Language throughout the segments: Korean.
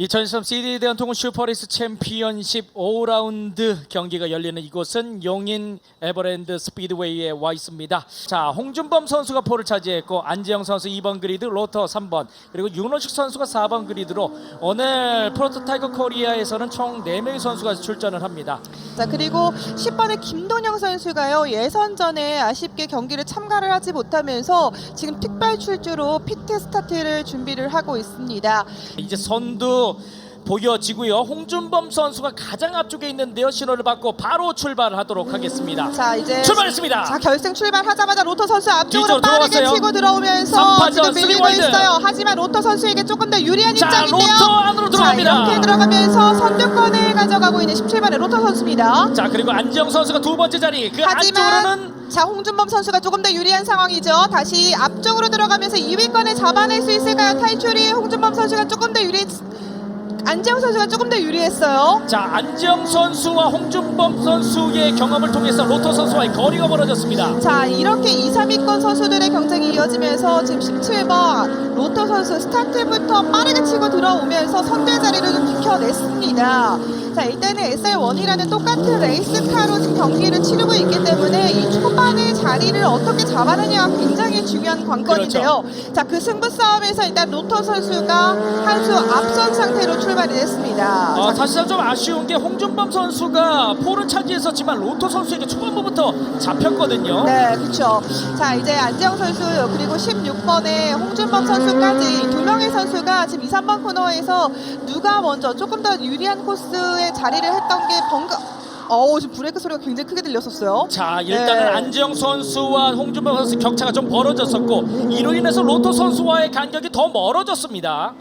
2023 CD 대한 통운 슈퍼레이스 챔피언십 5라운드 경기가 열리는 이곳은 용인 에버랜드 스피드웨이에 와 있습니다. 자, 홍준범 선수가 포를 차지했고 안지영 선수 2번 그리드, 로터 3번, 그리고 윤호식 선수가 4번 그리드로 오늘 프로토타이거 코리아에서는 총 4명의 선수가 출전을 합니다. 자 그리고 10번의 김동영 선수가요 예선전에 아쉽게 경기를 참가를 하지 못하면서 지금 특별 출주로 피트 스타트를 준비를 하고 있습니다. 이제 선두 보여지고요. 홍준범 선수가 가장 앞쪽에 있는데요. 신호를 받고 바로 출발하도록 하겠습니다. 자 이제 출발했습니다. 자 결승 출발하자마자 로터 선수 앞쪽으로 뒤쪽으로 빠르게 들어왔어요. 치고 들어오면서 삼파전, 지금 밀리고 스리와이드. 있어요. 하지만 로터 선수에게 조금 더 유리한 자, 입장인데요. 로터 안으로 들어갑니다. 자 이렇게 들어가면서 선두권을 가져가고 있는 17번의 로터 선수입니다. 자 그리고 안지영 선수가 두 번째 자리 그 안쪽으로는 하지만 자 홍준범 선수가 조금 더 유리한 상황이죠. 다시 앞쪽으로 들어가면서 2위권을 잡아낼 수 있을까요? 탈출이 홍준범 선수가 조금 더 유리. 안재영 선수가 조금 더 유리했어요. 자 안지영 선수와 홍준범 선수의 경험을 통해서 로터 선수와의 거리가 벌어졌습니다. 자 이렇게 2, 3위권 선수들의 경쟁이 이어지면서 지금 17번 로터 선수 스타트부터 빠르게 치고 들어오면서 선두 자리를 좀 지켜냈습니다. 자 일단은 SR1이라는 똑같은 레이스카로 지금 경기를 치르고 있기 때문에 이 초반의 자리를 어떻게 잡아내냐가 굉장히 중요한 관건인데요. 자그 승부 싸움에서 일단 로터 선수가 한 수 앞선 상태로 출발이 됐습니다. 어, 자, 사실상 좀 아쉬운 게 홍준범 선수가 포를 차지했었지만 로터 선수에게 초반부부터 잡혔거든요. 네, 그렇죠. 자, 이제 안재영 선수 그리고 16번의 홍준범 선수까지 두 명의 선수가 지금 2, 3번 코너에서 누가 먼저 조금 더 유리한 코스 에 자리를 했던 게 번가 어우, 지금 브레이크 소리가 굉장히 크게 들렸었어요. 자 일단은 네. 안지영 선수와 홍준범 선수 격차가 좀 벌어졌었고 이로 인해서 로터 선수와의 간격이 더 멀어졌습니다.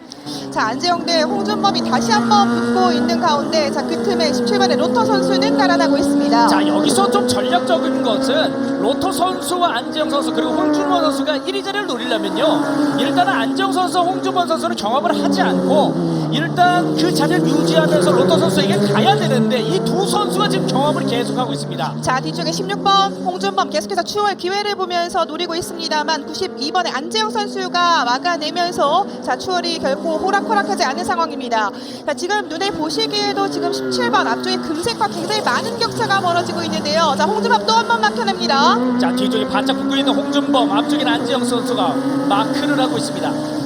자, 안재영 대 홍준범이 다시 한번 붙고 있는 가운데 자, 그 틈에 17번의 로터 선수는 달아나고 있습니다. 자 여기서 좀 전략적인 것은 로터 선수와 안지영 선수 그리고 홍준범 선수가 1위 자리를 노리려면요 일단은 안지영 선수, 홍준범 선수는 경험을 하지 않고 일단 그 자리를 유지하면서 로터 선수에게 가야 되는데 이 두 선수가 지금 경험을 계속하고 있습니다. 자 뒤쪽에 16번 홍준범 계속해서 추월 기회를 보면서 노리고 있습니다만 92번의 안재영 선수가 막아내면서 자 추월이 결코 호락호락하지 않은 상황입니다. 자 지금 눈에 보시기에도 지금 17번 앞쪽에 금색과 굉장히 많은 격차가 벌어지고 있는데요. 자 홍준범 또 한 번 막혀냅니다. 자 뒤쪽에 바짝 붙고 있는 홍준범 앞쪽에는 안지영 선수가 마크를 하고 있습니다.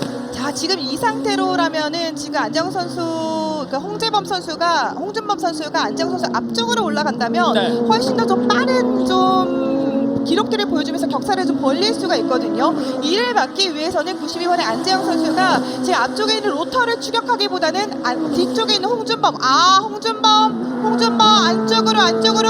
자 지금 이 상태로라면은 지금 안재영 선수 그 홍재범 선수가 홍준범 선수가 안재영 선수 앞쪽으로 올라간다면 네. 훨씬 더 좀 빠른 좀 기록들을 보여주면서 격차를 좀 벌릴 수가 있거든요. 이를 막기 위해서는 92번의 안재영 선수가 지금 앞쪽에 있는 로터를 추격하기보다는 안- 뒤쪽에 있는 홍준범 아 홍준범 홍준범 안쪽으로 안쪽으로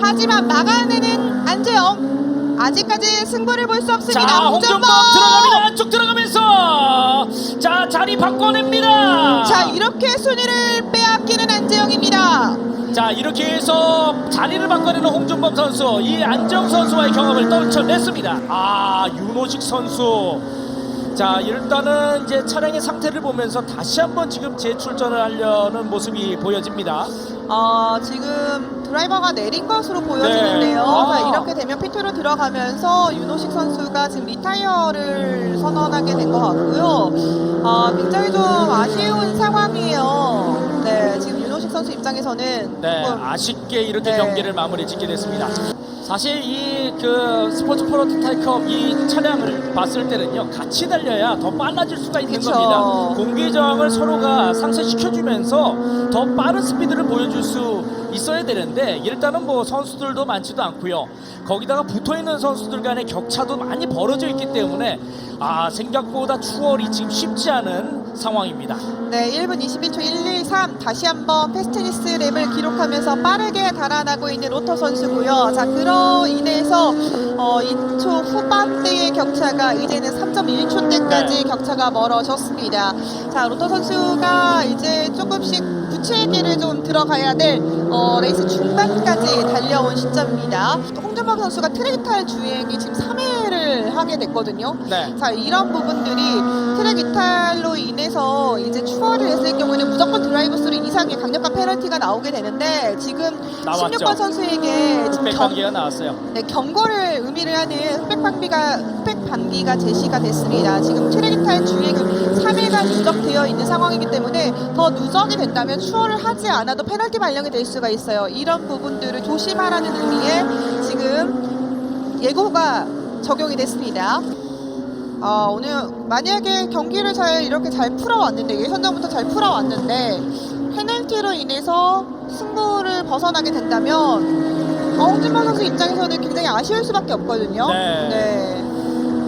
하지만 막아내는 안재영 아직까지 승부를 볼 수 없습니다. 자 홍준범 들어갑니다. 안쪽 들어가면서 자 자리 바꿔냅니다. 자 이렇게 순위를 빼앗기는 안재영입니다. 자 이렇게 해서 자리를 바꿔내는 홍준범 선수 이 안정 선수와의 경험을 떨쳐냈습니다 아 윤호식 선수 자 일단은 이제 차량의 상태를 보면서 다시 한번 지금 재출전을 하려는 모습이 보여집니다 어, 지금 드라이버가 내린 것으로 보여지는데요. 네. 아. 자, 이렇게 되면 피트로 들어가면서 윤호식 선수가 지금 리타이어를 선언하게 된 것 같고요. 어, 굉장히 좀 아쉬운 상황이에요. 네, 지금 선수 입장에서는 네 조금 아쉽게 이렇게 네. 경기를 마무리 짓게 됐습니다 사실 이 그 스포츠 프로토타이컵 이 차량을 봤을 때는요 같이 달려야 더 빨라질 수가 있는 그쵸. 겁니다 공기 저항을 서로가 상쇄시켜주면서 더 빠른 스피드를 보여줄 수 있어야 되는데 일단은 뭐 선수들도 많지도 않고요 거기다가 붙어 있는 선수들 간의 격차도 많이 벌어져 있기 때문에 아 생각보다 추월이 지금 쉽지 않은 상황입니다 네, 1분 21초 113 다시 한번 패스트니스 랩을 기록하면서 빠르게 달아나고 있는 로터 선수고요. 자, 그로 인해서 어, 2초 후반대의 격차가 이제는 3.1초대까지 네. 격차가 멀어졌습니다. 자, 로터 선수가 이제 조금씩 부채기를 좀 들어가야 될 어, 레이스 중반까지 달려온 시점입니다. 또 홍준범 선수가 트랙이탈 주행이 지금 3회 를 하게 됐거든요. 네. 자 이런 부분들이 트랙 이탈로 인해서 이제 추월을 했을 경우에는 무조건 드라이브 스루 이상의 강력한 페널티가 나오게 되는데 지금 나왔죠. 16번 선수에게 지금 흑백 경, 관계가 나왔어요. 네, 경고를 의미를 하는 흑백 반기가 흑백 반기가 제시가 됐습니다. 지금 트랙 이탈 주행이 3회가 누적되어 있는 상황이기 때문에 더 누적이 된다면 추월을 하지 않아도 페널티 발령이 될 수가 있어요. 이런 부분들을 조심하라는 의미의 지금 예고가 적용이 됐습니다. 아, 오늘 만약에 경기를 잘 이렇게 잘 풀어왔는데 예선전부터 잘 풀어왔는데 페널티로 인해서 승부를 벗어나게 된다면 어, 홍준범 선수 입장에서는 굉장히 아쉬울 수밖에 없거든요. 네. 네.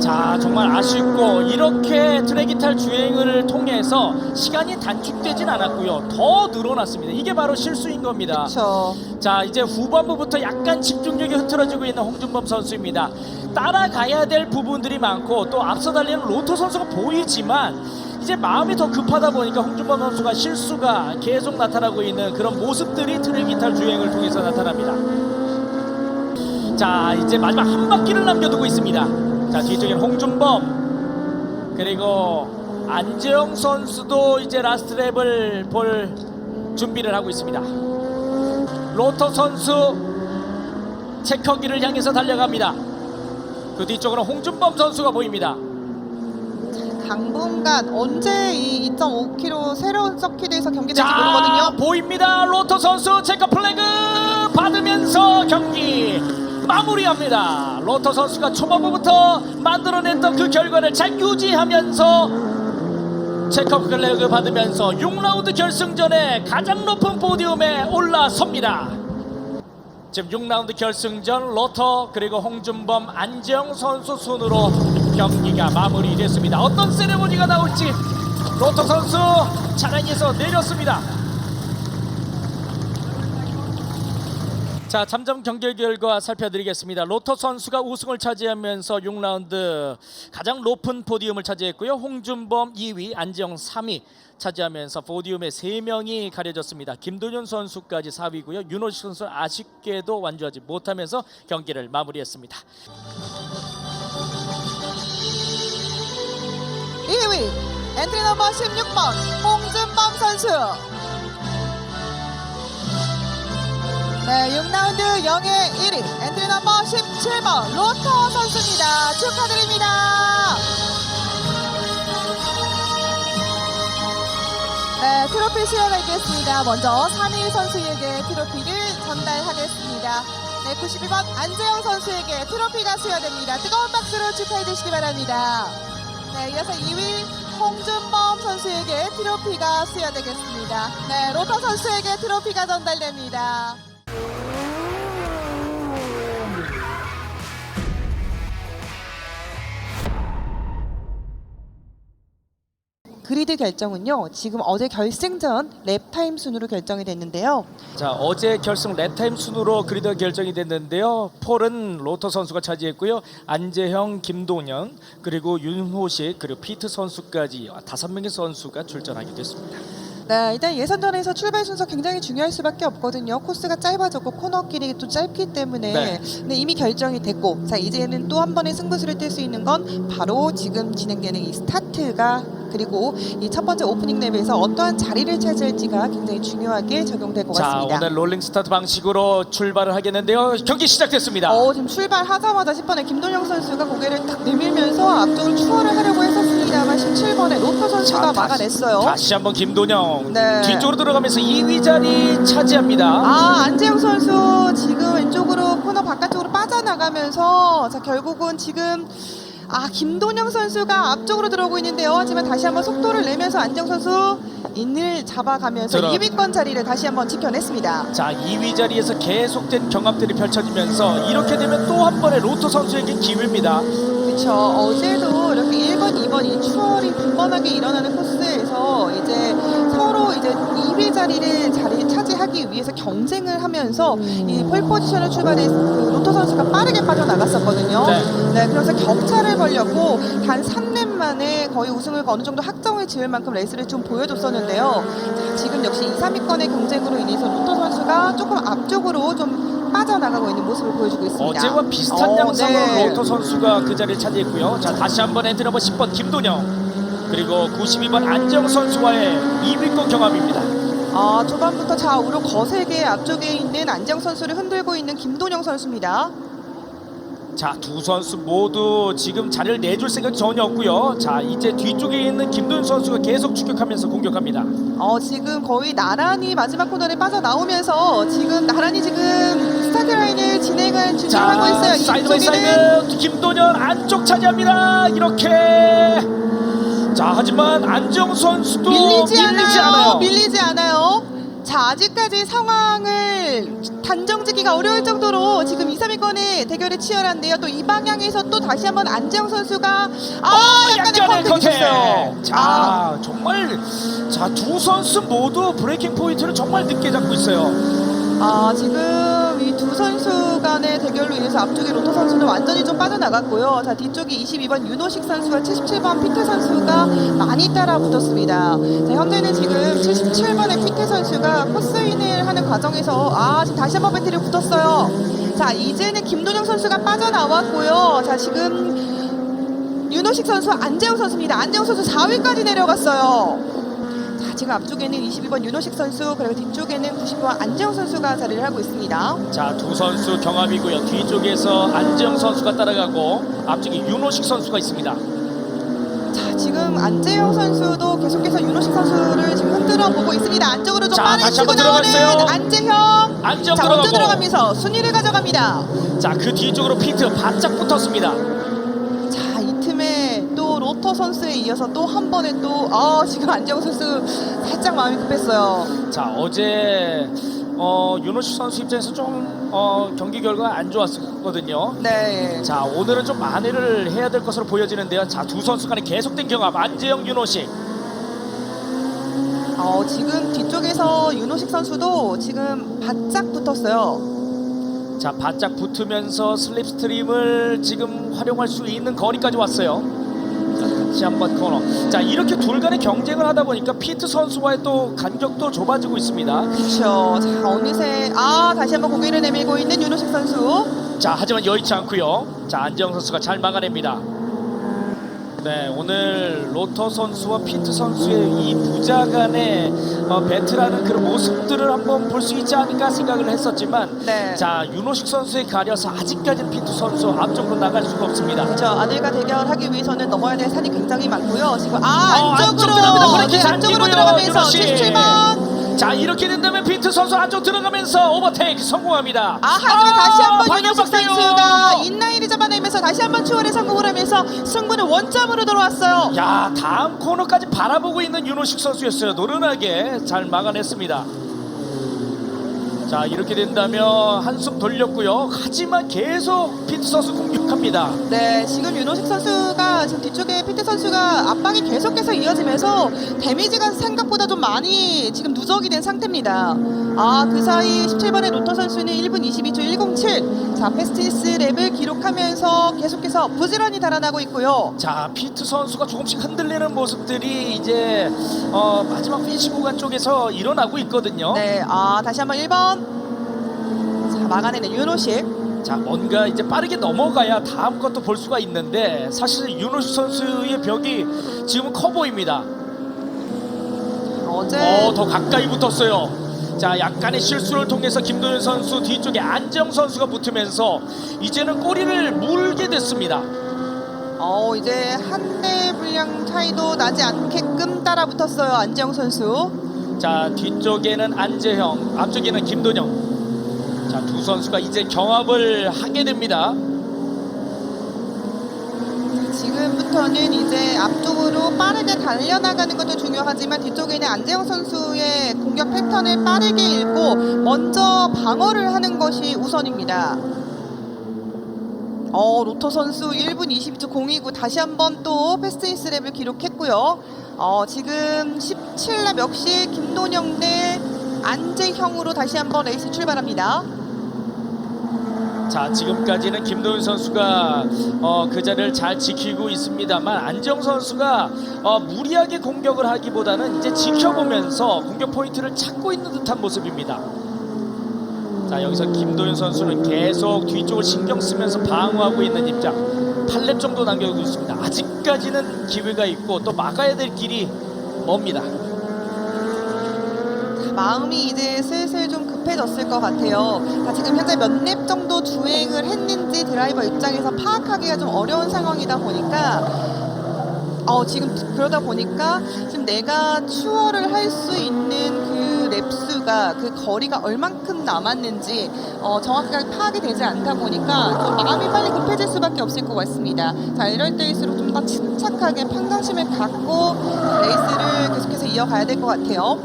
자 정말 아쉽고 이렇게 트랙 이탈 주행을 통해서 시간이 단축되진 않았고요. 더 늘어났습니다. 이게 바로 실수인 겁니다. 그렇죠. 자 이제 후반부부터 약간 집중력이 흐트러지고 있는 홍준범 선수입니다. 따라가야 될 부분들이 많고 또 앞서 달리는 로토 선수가 보이지만 이제 마음이 더 급하다 보니까 홍준범 선수가 실수가 계속 나타나고 있는 그런 모습들이 트랙 이탈 주행을 통해서 나타납니다. 자 이제 마지막 한 바퀴를 남겨두고 있습니다. 자 뒤쪽엔 홍준범 그리고 안재영 선수도 이제 라스트 랩을 볼 준비를 하고 있습니다. 로터 선수 체커기를 향해서 달려갑니다. 그 뒤쪽으로 홍준범 선수가 보입니다. 당분간 언제 이 2.5km 새로운 서킷에서 경기 될지 자 모르거든요. 보입니다. 로터 선수 체커 플래그 받으면서 경기 마무리합니다. 로터 선수가 초반부부터 만들어냈던 그 결과를 잘 유지하면서 체커 플래그 받으면서 6라운드 결승전에 가장 높은 포디움에 올라섭니다. 지금 6라운드 결승전 로터 그리고 홍준범 안재영 선수 순으로 경기가 마무리됐습니다. 어떤 세레모니가 나올지 로터 선수 차량에서 내렸습니다. 자, 잠정 경기 결과 살펴드리겠습니다. 로터 선수가 우승을 차지하면서 6라운드 가장 높은 포디움을 차지했고요. 홍준범 2위, 안지영 3위 차지하면서 포디움에 3명이 가려졌습니다. 김도현 선수까지 4위고요. 윤호식 선수 아쉽게도 완주하지 못하면서 경기를 마무리했습니다. 1위 엔트리 넘버 16번 홍준범 선수. 네, 6라운드 영예 1위 엔트리 넘버 17번 로터 선수입니다. 축하드립니다. 네, 트로피 수여하겠습니다. 먼저 3위 선수에게 트로피를 전달하겠습니다. 네, 92번 안재영 선수에게 트로피가 수여됩니다. 뜨거운 박수로 축하해 주시기 바랍니다. 네, 이어서 2위 홍준범 선수에게 트로피가 수여되겠습니다. 네, 로터 선수에게 트로피가 전달됩니다. 그리드 결정은요. 지금 어제 결승전 랩타임 순으로 결정이 됐는데요. 자 어제 결승 랩타임 순으로 그리드 결정이 됐는데요. 폴은 로터 선수가 차지했고요. 안재형, 김동현 그리고 윤호식 그리고 피트 선수까지 다섯 명의 선수가 출전하게 됐습니다. 네, 일단 예선전에서 출발 순서 굉장히 중요할 수밖에 없거든요. 코스가 짧아졌고 코너길이 또 짧기 때문에 네. 네, 이미 결정이 됐고 자 이제는 또 한 번의 승부수를 뗄 수 있는 건 바로 지금 진행되는 이 스타트가 그리고 이 첫 번째 오프닝 랩에서 어떠한 자리를 차지할지가 굉장히 중요하게 적용될 것 자 같습니다. 오늘 롤링 스타트 방식으로 출발을 하겠는데요. 경기 시작됐습니다. 어, 지금 출발하자마자 10번에 김동영 선수가 고개를 딱 내밀면서 앞쪽으로 추월을 하려고 했었습니다만 17번에 로터 선수가 자, 막아냈어요. 다시 한번 김동영 네. 뒤쪽으로 들어가면서 2위 자리 차지합니다. 아 안재영 선수 지금 왼쪽으로 코너 바깥쪽으로 빠져나가면서 자 결국은 지금 아 김동영 선수가 앞쪽으로 들어오고 있는데요. 하지만 다시 한번 속도를 내면서 안재영 선수 인을 잡아가면서 들어. 2위권 자리를 다시 한번 지켜냈습니다. 자 2위 자리에서 계속된 경합들이 펼쳐지면서 이렇게 되면 또 한 번의 로터 선수에게 기회입니다. 그렇죠. 어제도 이렇게 1번, 2번 이 추월이 빈번하게 일어나는 코스에서 이제 서로 이제 2위 자리를 자리 하기 위해서 경쟁을 하면서 이폴 포지션을 출발해 그 로터 선수가 빠르게 빠져나갔었거든요. 네. 네, 그래서 격차를 벌렸고 단 3렙 만에 거의 우승을 어느 정도 확정을 지을 만큼 레이스를 좀 보여줬었는데요. 자, 지금 역시 2, 3위권의 경쟁으로 인해서 로터 선수가 조금 앞쪽으로 좀 빠져나가고 있는 모습을 보여주고 있습니다. 어제와 비슷한 어, 양상으로 네. 로터 선수가 그 자리를 차지했고요. 자 다시 한번 엔트리 넘버 10번 김도영 그리고 92번 안정 선수와의 2위권 경합입니다. 아, 초반부터 좌우로 거세게 앞쪽에 있는 안정 선수를 흔들고 있는 김도영 선수입니다. 자 두 선수 모두 지금 자리를 내줄 생각 전혀 없고요. 자 이제 뒤쪽에 있는 김도영 선수가 계속 추격하면서 공격합니다. 어, 지금 거의 나란히 마지막 코너에 빠져나오면서 지금 나란히 지금 스타트 라인을 진행을 준비하고 있어요. 사이드 바이 이쪽에는 사이드 김도현 안쪽 차지합니다. 이렇게 자 하지만 안정 선수도 밀리지, 않아요. 않아요. 밀리지 않아요. 자, 아직까지 상황을 단정짓기가 어려울 정도로 지금 2, 3위권의 대결이 치열한데요. 또 이 방향에서 또 다시 한번 안재영 선수가 아, 약간의 약간의 컨택이 있었어요. 컨택. 자 아, 정말 자 두 선수 모두 브레이킹 포인트를 정말 늦게 잡고 있어요. 아, 지금 이 두 선수 간의 대결로 인해서 앞쪽에 로터 선수는 완전히 좀 빠져나갔고요. 자, 뒤쪽에 22번 윤호식 선수와 77번 피트 선수가 많이 따라 붙었습니다. 자, 현재는 지금 77번의 피트 선수가 코스인을 하는 과정에서 아, 지금 다시 한번 배틀이 붙었어요. 자, 이제는 김도영 선수가 빠져나왔고요. 자, 지금 윤호식 선수, 안재영 선수입니다. 안재영 선수 4위까지 내려갔어요. 자, 지금 앞쪽에는 22번 윤호식 선수, 그리고 뒤쪽에는 90번 안재영 선수가 자리를 하고 있습니다. 자 두 선수 경합이고요. 뒤쪽에서 안정 선수가 따라가고 앞쪽에 윤호식 선수가 있습니다. 자, 지금 안재영 선수도 계속해서 윤호식 선수를 지금 흔들어 보고 있습니다. 안쪽으로 좀 자, 다시 치고 한번 나오는 들어갔어요. 안재형. 자, 먼저 들어가고 들어가면서 순위를 가져갑니다. 자 그 뒤쪽으로 피트 바짝 붙었습니다. 로터 선수에 이어서 또 한 번에 또, 아, 지금 안재영 선수 살짝 마음이 급했어요. 자 어제 어, 윤호식 선수 입장에서 좀 어, 경기 결과가 안 좋았거든요. 네. 자 오늘은 좀 만회를 해야 될 것으로 보여지는데요. 자 두 선수 간의 계속된 경합 안재영 윤호식. 어, 지금 뒤쪽에서 윤호식 선수도 지금 바짝 붙었어요. 자 바짝 붙으면서 슬립스트림을 지금 활용할 수 있는 거리까지 왔어요. 자 다시 한번 코너. 자 이렇게 둘 간의 경쟁을 하다 보니까 피트 선수와의 또 간격도 좁아지고 있습니다. 그렇죠. 자, 어느새 아 다시 한번 고개를 내밀고 있는 윤호식 선수. 자 하지만 여의치 않고요. 자 안재영 선수가 잘 막아냅니다. 네 오늘 로터 선수와 피트 선수의 이 부자 간의 어, 배틀하는 그런 모습들을 한번 볼 수 있지 않을까 생각을 했었지만 네. 자 윤호식 선수에 가려서 아직까지는 피트 선수 앞쪽으로 나갈 수가 없습니다. 그렇죠. 아들과 대결하기 위해서는 넘어야 될 산이 굉장히 많고요. 지금 아 어, 안쪽으로 안쪽 들어갑니다. 브레이크 네, 안쪽으로 들어가면서 윤호식. 77번. 자 이렇게 된다면 피트 선수 안쪽 들어가면서 오버테이크 성공합니다. 아 하지만 다시 한번 윤호식 바뀌어요. 선수가 인라인을 잡아내면서 다시 한번 추월에 성공을 하면서 승부는 원점으로 돌아왔어요. 야 다음 코너까지 바라보고 있는 윤호식 선수였어요. 노련하게 잘 막아냈습니다. 자 이렇게 된다면 한숨 돌렸고요. 하지만 계속 피트 선수 공격합니다. 네, 지금 윤호식 선수가 지금 뒤쪽에 피트 선수가 압박이 계속해서 이어지면서 데미지가 생각보다 좀 많이 지금 누적이 된 상태입니다. 아, 그 사이 17번의 로터 선수는 1분 22초 107. 자, 패스티스 랩을 기록하면서 계속해서 부지런히 달아나고 있고요. 자 피트 선수가 조금씩 흔들리는 모습들이 이제 어, 마지막 피니시 구간 쪽에서 일어나고 있거든요. 네, 아, 다시 한번 1번. 자, 막아내는 윤호식. 자 뭔가 이제 빠르게 넘어가야 다음 것도 볼 수가 있는데 사실 윤호식 선수의 벽이 지금은 커 보입니다. 어제 어, 더 가까이 붙었어요. 자, 약간의 실수를 통해서 김도현 선수 뒤쪽에 안정 선수가 붙으면서 이제는 꼬리를 물게 됐습니다. 어, 이제 한 대 분량 차이도 나지 않게끔 따라 붙었어요. 안재영 선수. 자, 뒤쪽에는 안재형, 앞쪽에는 김도영. 자, 두 선수가 이제 경합을 하게 됩니다. 지금부터는 이제 앞쪽으로 빠르게 달려나가는 것도 중요하지만 뒤쪽에는 안재영 선수의 공격 패턴을 빠르게 읽고 먼저 방어를 하는 것이 우선입니다. 어, 로터 선수 1분 22초 029 다시 한번 또 패스트이스 랩을 기록했고요. 어, 지금 17랩 역시 김돈영 대 안재형으로 다시 한번 레이스 출발합니다. 자 지금까지는 김도윤 선수가 어, 그 자리를 잘 지키고 있습니다만 안정 선수가 어, 무리하게 공격을 하기보다는 이제 지켜보면서 공격 포인트를 찾고 있는 듯한 모습입니다. 자 여기서 김도윤 선수는 계속 뒤쪽을 신경 쓰면서 방어하고 있는 입장. 8렙 정도 남겨두고 있습니다. 아직까지는 기회가 있고 또 막아야 될 길이 멉니다. 마음이 이제 슬슬 좀 급해졌을 것 같아요. 자, 지금 현재 몇 랩 정도 주행을 했는지 드라이버 입장에서 파악하기가 좀 어려운 상황이다 보니까 어, 지금 그러다 보니까 지금 내가 추월을 할 수 있는 그 랩수가 그 거리가 얼만큼 남았는지 어, 정확하게 파악이 되지 않다 보니까 좀 마음이 빨리 급해질 수밖에 없을 것 같습니다. 자 이럴 때일수록 좀 더 침착하게 평정심을 갖고 레이스를 계속해서 이어가야 될 것 같아요.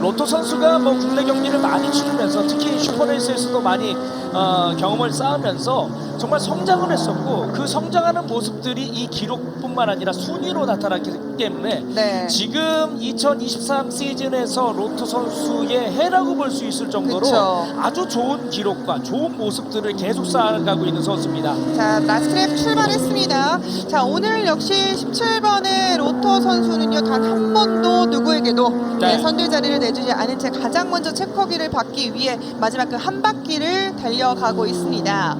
로토 선수가 뭐 국내 경기를 많이 치르면서 특히 슈퍼레이스에서도 많이 어, 경험을 쌓으면서 정말 성장을 했었고 그 성장하는 모습들이 이 기록뿐만 아니라 순위로 나타났기 때문에 네. 지금 2023 시즌에서 로토 선수의 해라고 볼 수 있을 정도로 그쵸. 아주 좋은 기록과 좋은 모습들을 계속 쌓아가고 있는 선수입니다. 자, 라스트랩 출발했습니다. 자, 오늘 역시 17번의 로터 선수는요, 단 한 번도 누구에게도 네. 네, 선두 자리를 내주지 않은 채 가장 먼저 체커기를 받기 위해 마지막 그 한 바퀴를 달려가고 있습니다.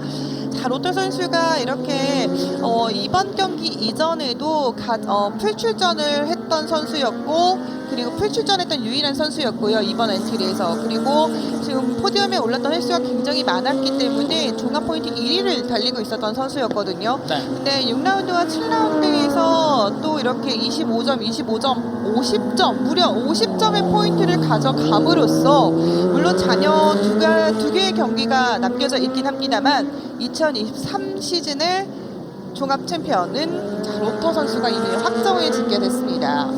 자, 로터 선수가 이렇게 어, 이번 경기 이전에도 가, 어, 풀출전을 했던 선수였고 그리고 풀출전했던 유일한 선수였고요 이번 엔트리에서 그리고 지금 포디움에 올랐던 횟수가 굉장히 많았기 때문에 종합 포인트 1위를 달리고 있었던 선수였거든요. 네. 근데 6라운드와 7라운드에서 또 이렇게 25점, 25점, 50점, 무려 50점의 포인트를 가져감으로써 물론 자녀 두, 가, 두 개의 경기가 남겨져 있긴 합니다만 2023 시즌을 종합 챔피언은 자, 로터 선수가 이미 확정을 짓게 됐습니다.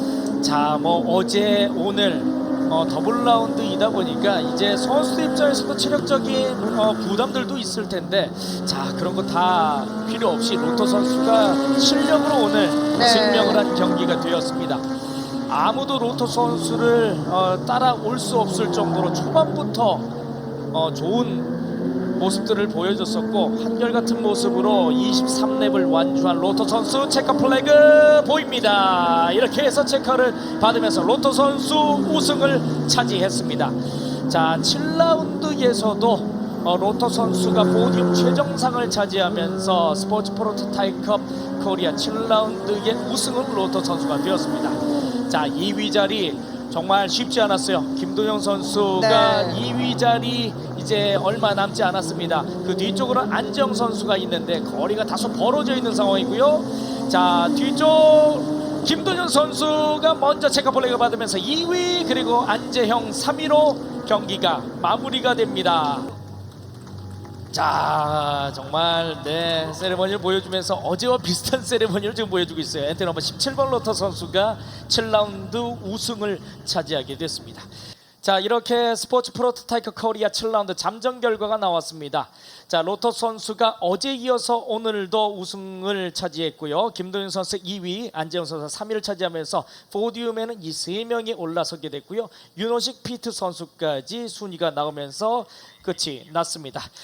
자, 뭐 어제 오늘 어, 더블 라운드이다 보니까 이제 선수 입장에서도 체력적인 어, 부담들도 있을 텐데 자 그런 거 다 필요 없이 로토 선수가 실력으로 오늘 네. 증명을 한 경기가 되었습니다. 아무도 로토 선수를 어, 따라올 수 없을 정도로 초반부터 어, 좋은 모습들을 보여줬었고 한결같은 모습으로 23렙을 완주한 로토 선수 체커 플래그 보입니다. 이렇게 해서 체커를 받으면서 로토 선수 우승을 차지했습니다. 자, 7라운드에서도 어, 로토 선수가 포디움 최정상을 차지하면서 스포츠 프로토타입컵 코리아 7라운드의 우승은 로토 선수가 되었습니다. 자, 2위 자리 정말 쉽지 않았어요. 김도영 선수가 네. 2위 자리 이제 얼마 남지 않았습니다. 그 뒤쪽으로 안정 선수가 있는데 거리가 다소 벌어져 있는 상황이고요. 자 뒤쪽 김도현 선수가 먼저 체크플레이를 받으면서 2위 그리고 안재형 3위로 경기가 마무리가 됩니다. 자 정말 네 세레머니를 보여주면서 어제와 비슷한 세레머니를 지금 보여주고 있어요. 엔트 넘버 17번 로터 선수가 7라운드 우승을 차지하게 됐습니다. 자 이렇게 스포츠 프로토타이커 코리아 7라운드 잠정 결과가 나왔습니다. 자 로터 선수가 어제 이어서 오늘도 우승을 차지했고요. 김도윤 선수 2위, 안재영 선수 3위를 차지하면서 포디움에는 이 세 명이 올라서게 됐고요. 윤호식 피트 선수까지 순위가 나오면서 끝이 났습니다.